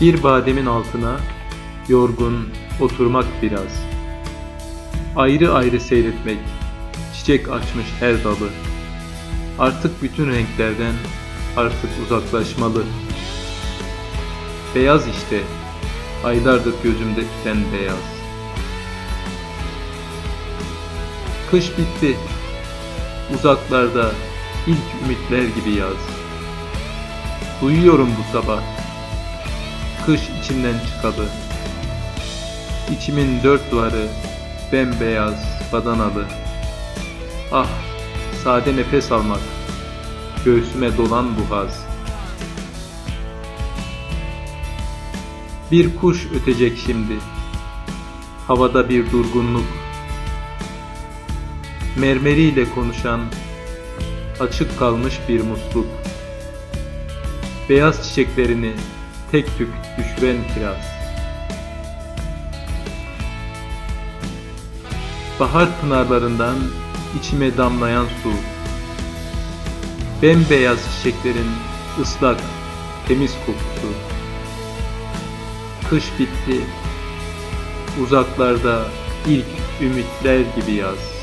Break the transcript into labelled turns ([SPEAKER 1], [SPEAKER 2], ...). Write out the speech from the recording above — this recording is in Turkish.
[SPEAKER 1] Bir bademin altına yorgun oturmak biraz. Ayrı ayrı seyretmek, çiçek açmış her dalı. Artık bütün renklerden artık uzaklaşmalı. Beyaz işte, aylardır gözümde biten beyaz. Kış bitti, uzaklarda ilk ümitler gibi yaz. Duyuyorum bu sabah, kış içimden çıkalı. İçimin dört duvarı bembeyaz, badanalı. Ah, sade nefes almak, göğsüme dolan bu haz. Bir kuş ötecek şimdi, havada bir durgunluk. Mermeriyle konuşan, açık kalmış bir musluk. Beyaz çiçeklerini tek tük düşüren kiraz. Bahar pınarlarından içime damlayan su. Bembeyaz çiçeklerin ıslak, temiz kokusu. Kış bitti. Uzaklarda ilk ümitler gibi yaz.